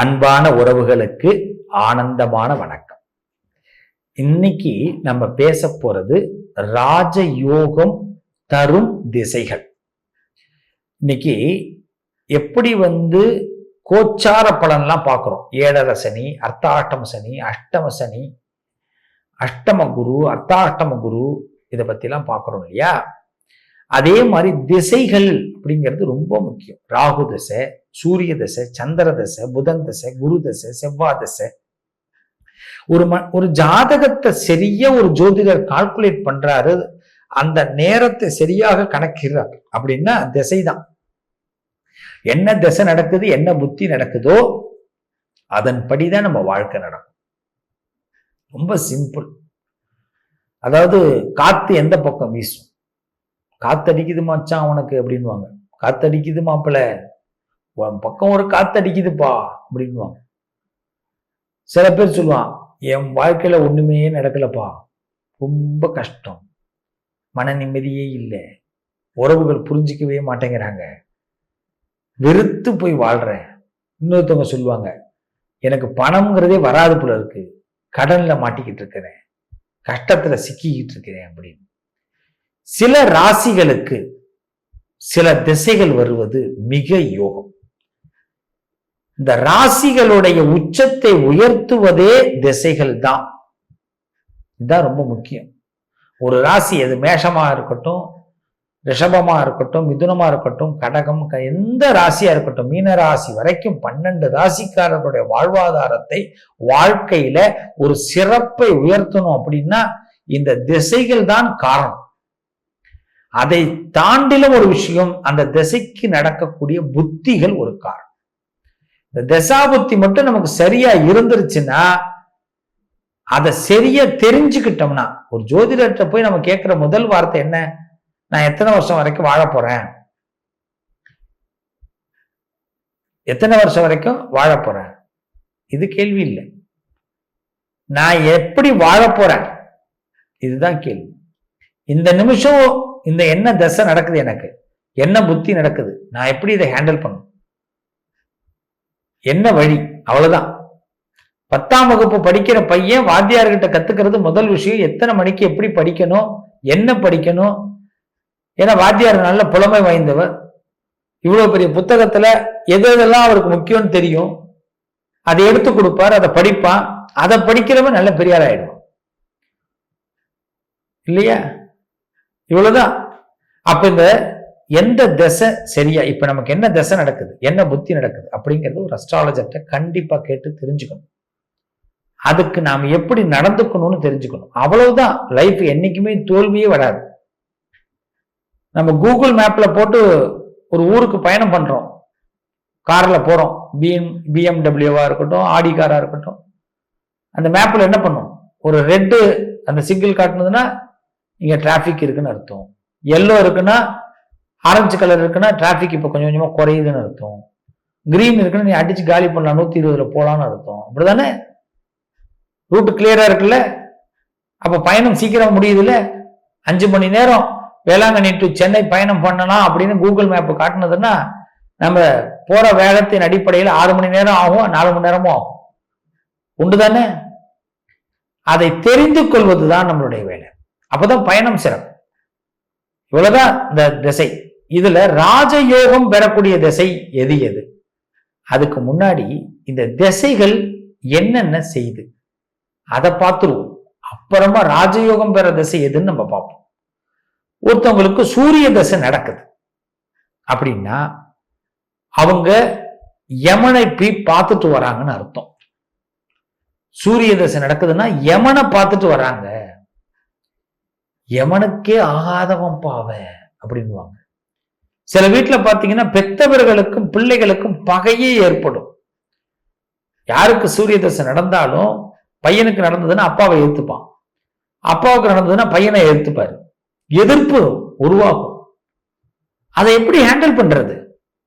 அன்பான உறவுகளுக்கு ஆனந்தமான வணக்கம். இன்னைக்கு நம்ம பேச போறது ராஜயோகம் தரும் திசைகள். இன்னைக்கு எப்படி வந்து கோச்சார பலன்லாம் பார்க்குறோம். ஏழரை சனி அர்த்தாஷ்டம சனி அஷ்டம சனி அஷ்டம குரு அர்த்தாஷ்டம குரு இதை பற்றிலாம் பார்க்குறோம் இல்லையா? அதே மாதிரி திசைகள் அப்படிங்கிறது ரொம்ப முக்கியம். ராகு தசை சூரிய தசை சந்திர தசை புதன் தசை குரு தசை செவ்வாய் தசை. ஒரு ம ஒரு ஜாதகத்தை சரியா ஒரு ஜோதிடர் கால்குலேட் பண்றாரு அந்த நேரத்தை சரியாக கணக்கிறார் அப்படின்னா திசை தான். என்ன திசை நடக்குது என்ன புத்தி நடக்குதோ அதன்படிதான் நம்ம வாழ்க்கை நடக்கும். ரொம்ப சிம்பிள் அதாவது காத்து எந்த பக்கம் வீசும்? காத்தடிக்குது மச்சான் உனக்கு அப்படின்வாங்க காத்தடிக்குது மாப்பிள்ள உன் பக்கம் ஒரு காத்தடிக்குதுப்பா அப்படின்வாங்க சில பேர் சொல்லுவான் என் வாழ்க்கையில ஒண்ணுமே நடக்கலப்பா. ரொம்ப கஷ்டம். மன நிம்மதியே இல்லை. உறவுகள் புரிஞ்சிக்கவே மாட்டேங்கிறாங்க. வெறுத்து போய் வாழ்றேன். இன்னொருத்தவங்க சொல்லுவாங்க எனக்கு பணம்ங்கிறதே வராது போல இருக்கு. கடன்ல மாட்டிக்கிட்டு இருக்கிறேன். கஷ்டத்துல சிக்கிக்கிட்டு இருக்கிறேன் அப்படின்னு. சில ராசிகளுக்கு சில திசைகள் வருவது மிக யோகம். இந்த ராசிகளுடைய உச்சத்தை உயர்த்துவதே திசைகள் தான். இதுதான் ரொம்ப முக்கியம். ஒரு ராசி அது மேஷமாக இருக்கட்டும் ரிஷபமாக இருக்கட்டும் மிதுனமாக இருக்கட்டும் கடகம் எந்த ராசியாக இருக்கட்டும் மீன ராசி வரைக்கும் பன்னெண்டு ராசிக்காரர்களுடைய வாழ்வாதாரத்தை வாழ்க்கையில் ஒரு சிறப்பை உயர்த்தணும் அப்படின்னா இந்த திசைகள் தான் காரணம். அதை தாண்டிலும் ஒரு விஷயம் அந்த திசைக்கு நடக்கக்கூடிய புத்திகள் ஒரு காரணம். இந்த திசா புத்தி மட்டும் நமக்கு சரியா இருந்துருச்சுன்னா அதை சரியா தெரிஞ்சுக்கிட்டோம்னா ஒரு ஜோதிடர்கிட்ட போய் நம்ம கேட்கிற முதல் வார்த்தை என்ன? நான் எத்தனை வருஷம் வரைக்கும் வாழ போறேன்? எத்தனை வருஷம் வரைக்கும் வாழ போறேன்? இது கேள்வி இல்லை. நான் எப்படி வாழ போறேன்? இதுதான் கேள்வி. இந்த நிமிஷம் இந்த என்ன தசை நடக்குது எனக்கு? என்ன புத்தி நடக்குது? நான் எப்படி இதை ஹேண்டில் பண்ணும் என்ன வழி? அவ்வளவுதான். பத்தாம் வகுப்பு படிக்கிற பையன் வாத்தியார்கிட்ட கத்துக்கிறது முதல் விஷயம் எத்தனை மணிக்கு எப்படி படிக்கணும்? என்ன படிக்கணும்? ஏன்னா வாத்தியார் நல்ல புலமை வாய்ந்தவர். இவ்வளவு பெரிய புத்தகத்துல எது எதெல்லாம் அவருக்கு முக்கியம்னு தெரியும்? அதை எடுத்து கொடுப்பார் அதை படிப்பான். அதை படிக்கிறவன் நல்ல பெரியார் ஆயிடுவான் இல்லையா? இவ்வளவுதான். அப்ப இந்த எந்த திசை சரியா இப்ப நமக்கு என்ன திசை நடக்குது? என்ன புத்தி நடக்குது? அப்படிங்கிறது ஒரு அஸ்ட்ராலஜர்கிட்ட கண்டிப்பா கேட்டு தெரிஞ்சுக்கணும். அதுக்கு நாம் எப்படி நடந்துக்கணும்னு தெரிஞ்சுக்கணும். அவ்வளவுதான். லைஃப் என்னைக்குமே தோல்வியே வராது. நம்ம கூகுள் மேப்ல போட்டு ஒரு ஊருக்கு பயணம் பண்றோம். கார்ல போறோம். பிஎம் பிஎம்டபிள்யூவா இருக்கட்டும் ஆடி காரா இருக்கட்டும். அந்த மேப்ல என்ன பண்ணும்? ஒரு ரெட்டு அந்த சிங்கிள் காட்டுனதுன்னா இங்கே டிராஃபிக் இருக்குன்னு அர்த்தம். எல்லோ இருக்குன்னா ஆரஞ்சு கலர் இருக்குன்னா டிராஃபிக் இப்போ கொஞ்சம் கொஞ்சமாக குறையுதுன்னு அர்த்தம். கிரீன் இருக்குன்னு நீ அடிச்சு காலி பண்ணலாம் நூற்றி இருபதுல போகலான்னு அர்த்தம் அப்படிதானே ரூட் கிளியராக இருக்குல்ல? அப்போ பயணம் சீக்கிரம் முடியுதுல்ல? அஞ்சு மணி நேரம் வேளாங்கண்ணி டு சென்னை பயணம் பண்ணலாம் அப்படின்னு கூகுள் மேப்பு காட்டினதுன்னா நம்ம போகிற வேகத்தின் அடிப்படையில் ஆறு மணி நேரம் ஆகும் நாலு மணி நேரமும் ஆகும். உண்டு தானே அதை தெரிந்து கொள்வது தான் நம்மளுடைய வேலை. அப்பதான் பயணம் சிறப்பு. இவ்வளவுதான் இந்த திசை. இதுல ராஜயோகம் பெறக்கூடிய திசை எது எது? அதுக்கு முன்னாடி இந்த திசைகள் என்னென்ன செய்து? அதை பார்த்துருவோம். அப்புறமா ராஜயோகம் பெற திசை எதுன்னு நம்ம பார்ப்போம். ஒருத்தவங்களுக்கு சூரிய தசை நடக்குது. அப்படின்னா அவங்க யமனை போய் பார்த்துட்டு வராங்கன்னு அர்த்தம். சூரிய தசை நடக்குதுன்னா யமனை பார்த்துட்டு வராங்க. எவனுக்கே ஆகாதவன் பாவ அப்படின்வாங்க சில வீட்டுல பார்த்தீங்கன்னா பெத்தவர்களுக்கும் பிள்ளைகளுக்கும் பகையே ஏற்படும். யாருக்கு சூரிய தசை நடந்தாலும் பையனுக்கு நடந்ததுன்னா அப்பாவை ஏற்றுப்பான் அப்பாவுக்கு நடந்ததுன்னா பையனை ஏற்றுப்பார் எதிர்ப்பு உருவாகும். அதை எப்படி ஹேண்டில் பண்றது?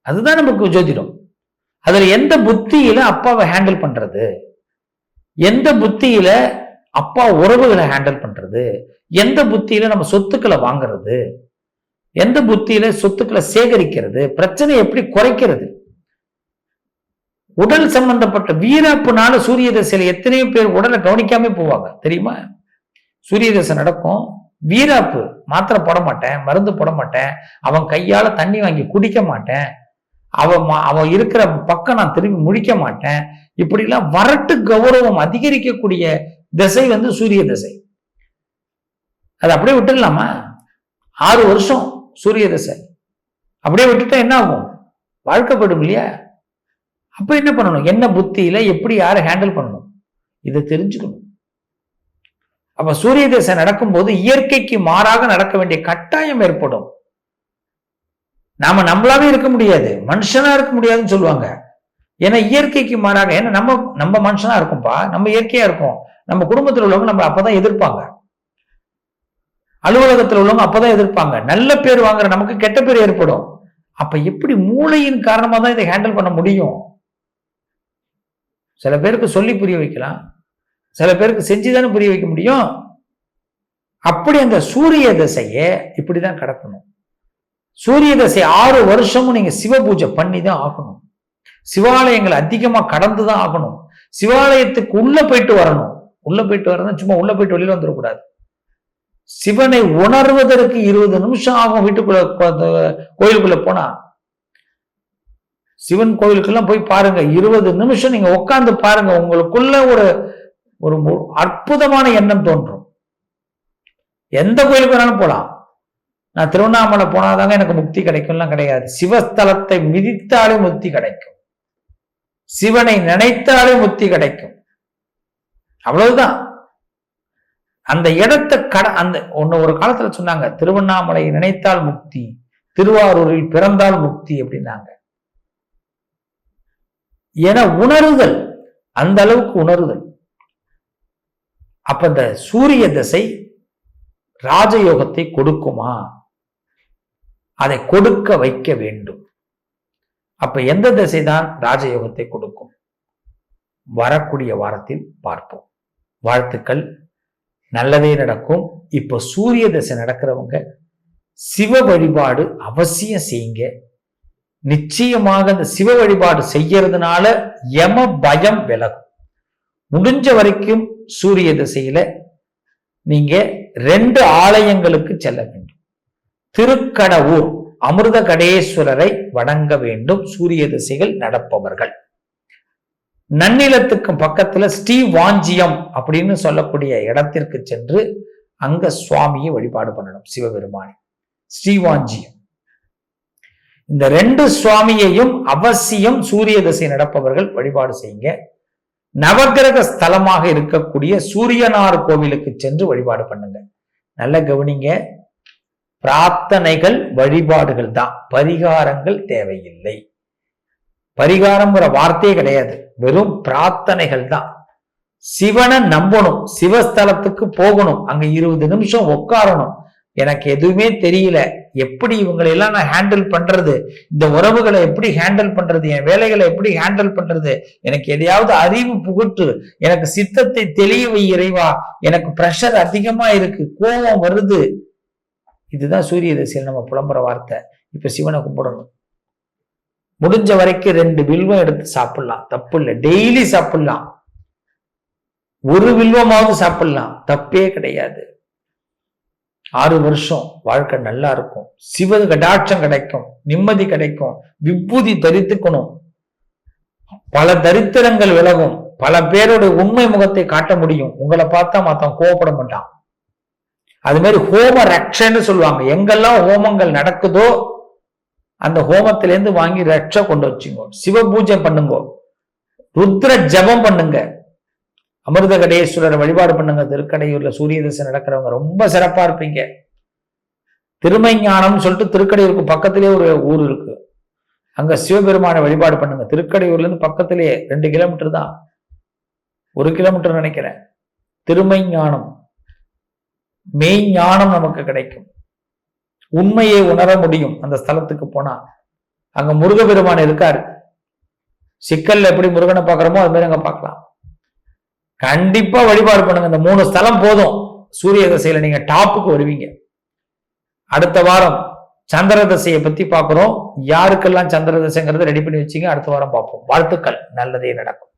அதுதான் நமக்கு ஜோதிடம். அதுல எந்த புத்தியில அப்பாவை ஹேண்டில் பண்றது? எந்த புத்தியில அப்பா உறவுகளை ஹேண்டில் பண்றது எந்த புத்தியில நம்ம சொத்துக்களை வாங்குறது எந்த புத்தியில சொத்துக்களை சேகரிக்கிறது பிரச்சனை எப்படி குறைக்கிறது. உடல் சம்பந்தப்பட்ட வீராப்புனால சூரிய தசையில எத்தனையோ பேர் உடலை கவனிக்காம போவாங்க தெரியுமா? சூரிய தசை நடக்கும் வீராப்பு மாத்திரை போட மாட்டேன் மருந்து போட மாட்டேன் அவன் கையால தண்ணி வாங்கி குடிக்க மாட்டேன் அவன் அவன் இருக்கிற பக்கம் நான் திரும்பி முடிக்க மாட்டேன் இப்படிலாம் வரட்டு கௌரவம் அதிகரிக்கக்கூடிய திசை வந்து சூரிய திசை. அது அப்படியே விட்டுடலாமா? ஆறு வருஷம் சூரிய திசை. அப்படியே விட்டுட்டா என்ன ஆகும்? வாழ்க்கைப்படும் இல்லையா? அப்ப என்ன பண்ணணும்? என்ன புத்தியில எப்படி யாரை ஹேண்டில் பண்ணணும்? இதை தெரிஞ்சுக்கணும். அப்ப சூரிய திசை நடக்கும்போது இயற்கைக்கு மாறாக நடக்க வேண்டிய கட்டாயம் ஏற்படும். நாம நம்மளாவே இருக்க முடியாது. மனுஷனா இருக்க முடியாதுன்னு சொல்லுவாங்க. ஏன்னா இயற்கைக்கு மாறாக ஏன்னா நம்ம நம்ம மனுஷனா இருக்கும்பா. நம்ம இயற்கையா இருக்கும். நம்ம குடும்பத்தில் உள்ளவங்க நம்ம அப்பதான் எதிர்ப்பாங்க. அலுவலகத்தில் உள்ளவங்க அப்பதான் எதிர்ப்பாங்க. நல்ல பேர் வாங்குற நமக்கு கெட்ட பேர் ஏற்படும். அப்ப எப்படி மூளையின் காரணமா தான் இதை ஹேண்டில் பண்ண முடியும்? சில பேருக்கு சொல்லி புரிய வைக்கலாம். சில பேருக்கு செஞ்சுதானே புரிய வைக்க முடியும். அப்படி அந்த சூரிய தசையை இப்படிதான் கடக்கணும். சூரிய தசை ஆறு வருஷமும் நீங்க சிவ பூஜை பண்ணி தான் ஆகணும். சிவாலயங்களை அதிகமா கடந்து தான் ஆகணும். சிவாலயத்துக்கு உள்ள போயிட்டு வரணும். உள்ள போயிட்டு வரதான் சும்மா உள்ள போயிட்டு வெளியில வந்துடக்கூடாது சிவனை உணர்வதற்கு இருபது நிமிஷம் ஆகும் வீட்டுக்குள்ள கோயிலுக்குள்ள போனா. சிவன் கோயிலுக்கெல்லாம் போய் பாருங்க. இருபது நிமிஷம் நீங்க உட்கார்ந்து பாருங்க. உங்களுக்குள்ள ஒரு ஒரு அற்புதமான எண்ணம் தோன்றும். எந்த கோயிலுக்கு வேணாலும் போலாம். நான் திருவண்ணாமலை போனாதாங்க எனக்கு முக்தி கிடைக்கும்லாம் கிடையாது. சிவஸ்தலத்தை மிதித்தாலே முக்தி கிடைக்கும். சிவனை நினைத்தாலே முக்தி கிடைக்கும். அவ்வளவுதான். அந்த இடத்தை கட அந்த ஒன்னு ஒரு காலத்துல சொன்னாங்க திருவண்ணாமலையை நினைத்தால் முக்தி திருவாரூரில் பிறந்தால் முக்தி அப்படின்னாங்க. என உணருதல் அந்த அளவுக்கு உணருதல். அப்ப இந்த சூரிய திசை ராஜயோகத்தை கொடுக்குமா? அதை கொடுக்க வைக்க வேண்டும். அப்ப எந்த திசை தான் ராஜயோகத்தை கொடுக்கும்? வரக்கூடிய வாரத்தில் பார்ப்போம். வாழ்த்துக்கள். நல்லதே நடக்கும். இப்போ சூரிய தசை நடக்கிறவங்க சிவ வழிபாடு அவசியம் செய்யுங்க. நிச்சயமாக அந்த சிவ வழிபாடு செய்யறதுனால யம பயம் விலகும். முடிஞ்ச வரைக்கும் சூரிய திசையில நீங்க ரெண்டு ஆலயங்களுக்கு செல்ல வேண்டும். திருக்கடவூர் அமிர்த கடேஸ்வரரை வணங்க வேண்டும். சூரிய திசைகள் நடப்பவர்கள். நன்னிலத்துக்கு பக்கத்துல ஸ்ரீ வாஞ்சியம் அப்படின்னு சொல்லக்கூடிய இடத்திற்கு சென்று அங்க சுவாமியை வழிபாடு பண்ணணும் சிவபெருமானை. ஸ்ரீவாஞ்சியம். இந்த ரெண்டு சுவாமியையும் அவசியம் சூரிய திசை நடப்பவர்கள் வழிபாடு செய்யுங்க. நவக்கிரக ஸ்தலமாக இருக்கக்கூடிய சூரியனார் கோவிலுக்கு சென்று வழிபாடு பண்ணுங்க. நல்ல கவனிங்க. பிரார்த்தனைகள் வழிபாடுகள் தான். பரிகாரங்கள் தேவையில்லை. பரிகாரம்ங்கிற வார்த்தையே கிடையாது. வெறும் பிரார்த்தனைகள் தான் சிவனை நம்பணும் சிவஸ்தலத்துக்கு போகணும் அங்க இருபது நிமிஷம் உட்காரணும் எனக்கு எதுவுமே தெரியல. எப்படி இவங்களை எல்லாம் நான் ஹேண்டில் பண்றது? இந்த உறவுகளை எப்படி ஹேண்டில் பண்றது? என் வேலைகளை எப்படி ஹேண்டில் பண்றது? எனக்கு எதையாவது அறிவு புகுட்டு. எனக்கு சித்தத்தை தெளிய வை இறைவா. எனக்கு ப்ரெஷர் அதிகமா இருக்கு. கோபம் வருது. இதுதான் சூரிய தசையில் நம்ம புலம்புற வார்த்தை. இப்ப சிவனை கும்பிடணும். முடிஞ்ச வரைக்கும் ரெண்டு வில்வம் எடுத்து சாப்பிடலாம். தப்பு இல்லை டெய்லி சாப்பிடலாம். ஒரு வில்வமாவது சாப்பிடலாம். தப்பே கிடையாது. ஆறு வருஷம். வாழ்க்கை நல்லா இருக்கும். சிவ கடாட்சம் கிடைக்கும். நிம்மதி கிடைக்கும். விபூதி தரித்துக்கணும். பல தரித்திரங்கள் விலகும். பல பேரோட உண்மை முகத்தை காட்ட முடியும். உங்களை பார்த்தா மத்தவன் கோவப்பட மாட்டான். அது மாதிரி ஹோம ரக்ஷன்னு சொல்லுவாங்க. எங்கெல்லாம் ஹோமங்கள் நடக்குதோ அந்த ஹோமத்திலேருந்து வாங்கி ரட்ச கொண்டு வச்சுங்கோ. சிவ பூஜை பண்ணுங்க. ருத்ர ஜபம் பண்ணுங்க. அமிர்த கடேஸ்வரர் வழிபாடு பண்ணுங்க. திருக்கடையூர்ல சூரிய தசை நடக்கிறவங்க ரொம்ப சிறப்பா இருப்பீங்க. திருமைஞானம்னு சொல்லிட்டு திருக்கடையூருக்கு பக்கத்திலே ஒரு ஊர் இருக்கு. அங்க சிவபெருமானை வழிபாடு பண்ணுங்க. திருக்கடையூர்ல இருந்து பக்கத்திலேயே ரெண்டு கிலோமீட்டர் தான். ஒரு கிலோமீட்டர் நினைக்கிறேன். திருமைஞானம் மெய்ஞானம் நமக்கு கிடைக்கும். உண்மையை உணர முடியும். அந்த ஸ்தலத்துக்கு போனா. அங்க முருகபெருமான் இருக்காரு. சிக்கல்ல எப்படி முருகனை பார்க்கறோமோ அது மாதிரி அங்க பார்க்கலாம். கண்டிப்பா வழிபாடு பண்ணுங்க. இந்த மூணு ஸ்தலம் போதும். சூரிய தசையில நீங்க டாப்புக்கு வருவீங்க. அடுத்த வாரம் சந்திர தசையை பத்தி பார்க்குறோம். யாருக்கெல்லாம் சந்திர தசைங்கிறத ரெடி பண்ணி வச்சீங்க? அடுத்த வாரம் பார்ப்போம். வாழ்த்துக்கள். நல்லதே நடக்கும்.